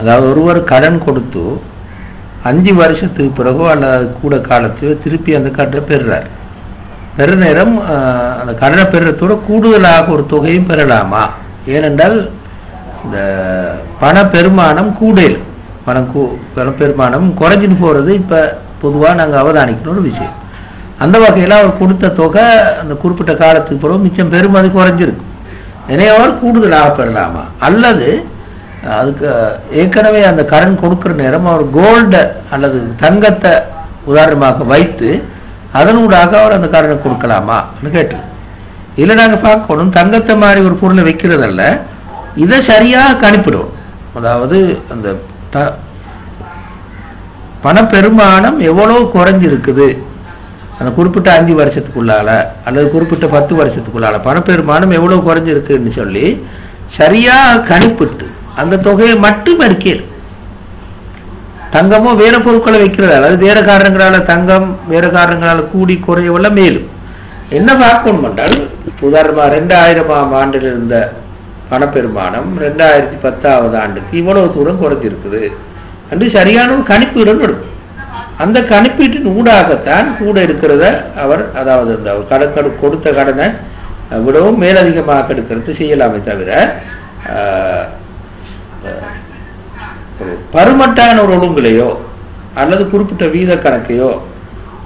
அதாவது ஒருவர் கடன் கொடுத்து அஞ்சு வருஷத்துக்கு பிறகோ அல்லது கூட காலத்திலோ திருப்பி அந்த கடனை பெறுறார். பெற நேரம் அந்த கடனை பெறுறதோட கூடுதலாக ஒரு தொகையும் பெறலாமா? ஏனென்றால் இந்த பண பெருமானம் கூடையில் பணம் கூ பண பெருமானம் குறைஞ்சின்னு போகிறது இப்போ பொதுவாக நாங்கள் அவதானிக்கிற ஒரு விஷயம். அந்த வகையில் அவர் கொடுத்த தொகை அந்த குறிப்பிட்ட காலத்துக்கு பிறகு மிச்சம் பெருமதி குறைஞ்சிருக்கு எனவே அவர் கூடுதலாக பெறலாமா? அல்லது அதுக்கு ஏற்கனவே அந்த கடன் கொடுக்குற நேரம் அவர் கோல்டை அல்லது தங்கத்தை உதாரணமாக வைத்து அதனூடாக அவர் அந்த கடனை கொடுக்கலாமான்னு கேட்டு இல்லை நாங்கள் பார்க்கணும். தங்கத்தை மாதிரி ஒரு பொருளை வைக்கிறதல்ல. இதை சரியாக கணிப்பிடுவோம். அதாவது அந்த த பணப்பெருமானம் எவ்வளோ குறைஞ்சிருக்குது? அந்த குறிப்பிட்ட அஞ்சு வருஷத்துக்குள்ளால அல்லது குறிப்பிட்ட பத்து வருஷத்துக்குள்ளால பணப்பெருமானம் எவ்வளோ குறைஞ்சிருக்குன்னு சொல்லி சரியாக கணிப்பிட்டு அந்த தொகையை மட்டும் எடுக்கல தங்கமோ வேற பொருட்களை வைக்கிறதால அது வேற காரணங்களால தங்கம் வேற காரணங்களால கூடி குறையவல்ல மேலும். என்ன பார்க்கணும் என்றால் உதாரணமா ரெண்டாயிரமாம் ஆண்டில் இருந்த பணப்பெருமானம் ரெண்டாயிரத்தி பத்தாவது ஆண்டுக்கு இவ்வளவு தூரம் குறைஞ்சிருக்குது என்று சரியான ஒரு கணிப்பீடுன்னு எடுக்கும். அந்த கணிப்பீட்டின் ஊடாகத்தான் கூட இருக்கிறத அவர் அதாவது இந்த கடன் கொடுத்த கடனை விடவும் மேலதிகமாக எடுக்கிறது செய்யலாமே தவிர ஆஹ், பருமட்டான ஒரு ஒழுங்குலையோ அல்லது குறிப்பிட்ட வீத கணக்கையோ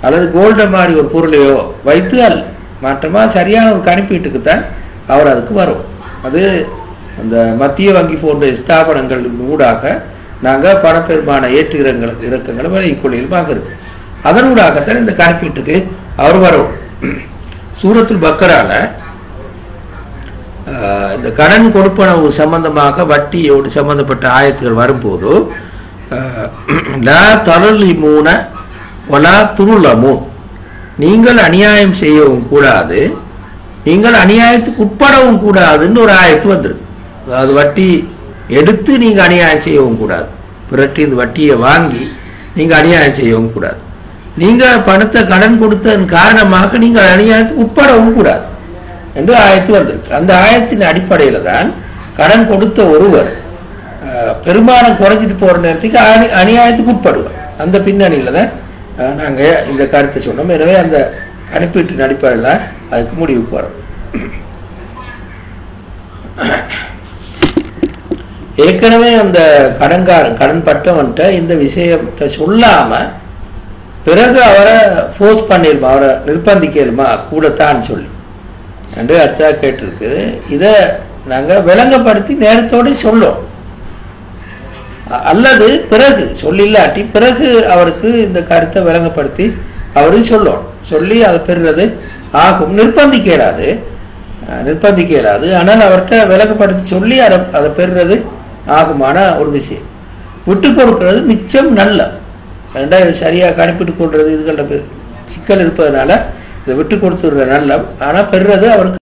அல்லது கோல்ட மாதிரி ஒரு பொருளையோ வைத்து அல் மாற்றமாக சரியான ஒரு கணிப்பீட்டுக்குத்தான் அவர் அதுக்கு வரும். அது அந்த மத்திய வங்கி போன்ற ஸ்தாபனங்கள் ஊடாக நாங்கள் பணப்பெருமான ஏற்று இறக்கங்களும் இறக்கங்களை விலை கொள்ளையில் அதனூடாகத்தான் இந்த கணிப்பீட்டுக்கு அவர் வரும். சூரத்தில் பக்கரால இந்த கடன் கொடுப்பனவு சம்பந்தமாக வட்டியோடு சம்பந்தப்பட்ட ஆயத்துகள் வரும்போது லா தரலிமூன ஒலா துருளமூன். நீங்கள் அநியாயம் செய்யவும் கூடாது. நீங்கள் அநியாயத்துக்கு உட்படவும் கூடாதுன்னு ஒரு ஆயத்து வந்துருக்கு. அதாவது வட்டி எடுத்து நீங்க அநியாயம் செய்யவும் கூடாது. பிறட்டி இந்த வட்டியை வாங்கி நீங்க அநியாயம் செய்யவும் கூடாது. நீங்க பணத்தை கடன் கொடுத்ததன் காரணமாக நீங்கள் அநியாயத்துக்கு உட்படவும் கூடாது. என்று ஆயத்து வந்திருக்கு அந்த ஆயத்தின் அடிப்படையில் தான் கடன் கொடுத்த ஒருவர் பெரும்பாலும் குறைஞ்சிட்டு போற நேரத்துக்கு அணி அநியாயத்துக்கு உட்படுவார். அந்த பின்னணியில தான் நாங்க இந்த கருத்தை சொன்னோம். எனவே அந்த கணிப்பீட்டின் அடிப்படையில் அதுக்கு முடிவு வரோம் ஏற்கனவே அந்த கடன்காரன் கடன் பட்டவன்ட்ட இந்த விஷயத்தை சொல்லாம பிறகு அவரை ஃபோர்ஸ் பண்ணிருமா அவரை நிர்பந்திக்கலுமா கூடத்தான் சொல்லி. என்று அர்ச்சா கேட்டிருக்குது இதை நாங்க விளங்கப்படுத்தி நேரத்தோடு சொல்லும் அல்லது பிறகு சொல்லில்லாட்டி பிறகு அவருக்கு இந்த கருத்தை விளங்கப்படுத்தி அவரும் சொல்லும். சொல்லி அதை பெறுறது ஆகும். நிர்பந்திக்க இயலாது நிர்பந்திக்க இயலாது ஆனால் அவர்கிட்ட விளங்கப்படுத்தி சொல்லி அதை அதை பெறுறது ஆகுமான ஒரு விஷயம். விட்டு கொடுக்கறது மிச்சம் நல்ல. ரெண்டாவது சரியா கணிப்பிட்டு கொள்றது இதுகளில் சிக்கல் இருப்பதனால இதை விட்டு கொடுத்துடுற நல்லம் ஆனா பெறுறது அவருக்கு